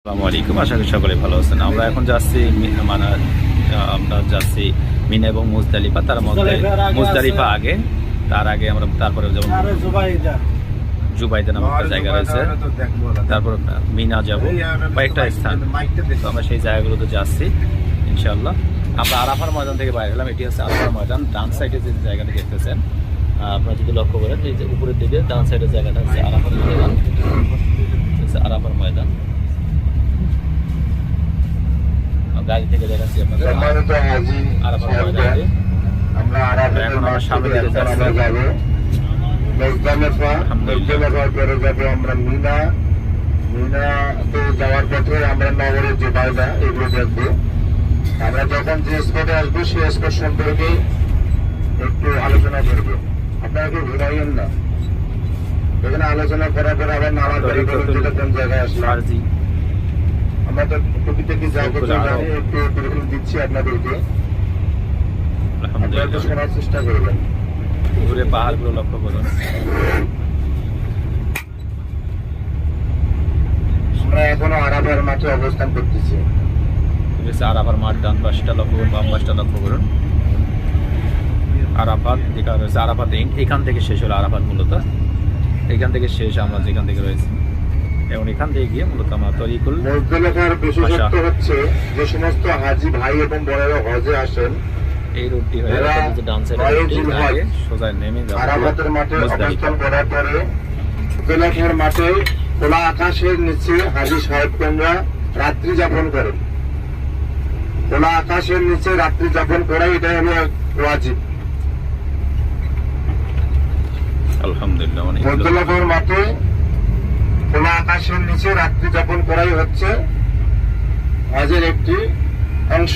আসসালামু আলাইকুম আশা করি সকলে ভালো আছেন। আমরা এখন যাচ্ছি মানে আমরা যাচ্ছি মিনা এবং মুজদালিফা তার মধ্যে মুজদালিফা আগে তার আগে আমরা তারপরে যেমন আরে জুবাইদা। নামক একটা জায়গা রয়েছে। তারপর মিনা যাব। কয়েকটা স্থান। তো আমরা সেই জায়গাগুলোতে যাচ্ছি ইনশাল্লাহ আমরা আরাফার ময়দান থেকে বাইরে হলাম এটি হচ্ছে আরাফার ময়দান। ডান সাইডে যে জায়গাটা দেখতেছেন আপনারা যদি লক্ষ্য করেন এই যে উপরের দিকে ডান সাইডের জায়গাটা হচ্ছে আরাফার ময়দান হচ্ছে আরাফার ময়দান আহ, থেকে দেখাচ্ছি আপনাদের আমরা। এখন আমরা সামনে দিকে যাচ্ছি। আমরা যাব। মুজদালিফা আলহামদুলিল্লাহ। মুজদালিফার পরে যাব আমরা মিনা। যাওয়ার পথে আমরা নগরের যে বায়দা এগুলো দেখব। আমরা যখন যে স্পটে আসব সেই স্পট সম্পর্কে একটু আলোচনা করব। আপনারা কেউ ঘুরাইয়েন না। এখানে আলোচনা করার পরে আবার নামাজ বাড়ি যেটা কোন জায়গায় আসলাম। তো যা কিছু জানি একটু দিচ্ছি আপনাদেরকে। আপনারা শোনার চেষ্টা করবেন। দূরে পাহাড়গুলো লক্ষ্য করুন। আমরা এখনও আরাফার মাঠে অবস্থান করতেছি। আরাফার মাঠ ডান পাশটা লক্ষ্য করুন বাম পাশটা লক্ষ্য করুন। আরাফাত যেখানে রয়েছে আরাফাত এখান থেকে শেষ হলো আরাফাত মূলত। এখান থেকে শেষ আমরা যেখান থেকে রয়েছি। এবং এখান থেকে গিয়ে মূলত আমরা তরিকুল মজদুলেখার বিশেষত্ব হচ্ছে যে সমস্ত হাজি ভাই এবং বোনেরা হজে আসেন। এই রুটটি হয়ে এরা ডান সাইডে নয় রুটটি জিলহজ আগে সোজা নেমে যাবে আরাফাতের মাঠে অবস্থান করার পরে মজদুলেখার মাঠে খোলা আকাশের নিচে হাজি সাহেবগণরা রাত্রি যাপন করেন। খোলা আকাশের নিচে রাত্রি যাপন করা এটা হলো ওয়াজিব। আলহামদুলিল্লাহ মাঠে নিচে রাত্রি যাপন করাই হচ্ছে হজের একটি অংশ।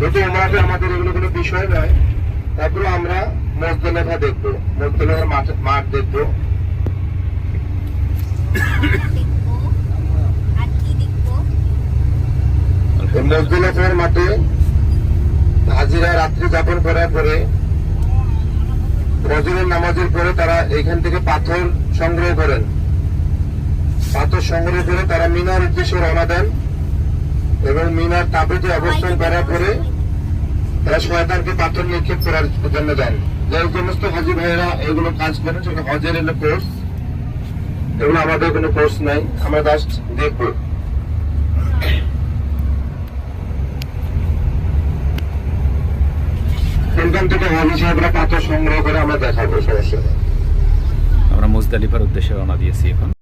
যদি ওমরাতে আমাদের এগুলো কোনো বিষয় নয় তারপরে আমরা মজদলেখা দেখব মজদলেখার মাঠ মাঠ দেখব। মজদলেখার মাঠে হাজিরা রাত্রি যাপন করার পরে ফজরের নামাজের পরে তারা এখান থেকে পাথর সংগ্রহ করেন। পাথর সংগ্রহ করে তারা মিনার উদ্দেশ্যে রওনা দেন এবং মিনার তাপেতে অবস্থান করার পরে তারা শয়তানকে পাথর নিক্ষেপ করার জন্য দেন যে সমস্ত হাজি ভাইয়েরা এগুলো কাজ করেন, সেটা হজের এলো কোর্স এগুলো আমাদের কোনো কোর্স নাই। আমরা জাস্ট দেখব। পাথর সংগ্রহ করে আমরা দেখাবো, সমস্যা আমরা মুজদালিফার উদ্দেশ্যে রওনা দিয়েছি এখন।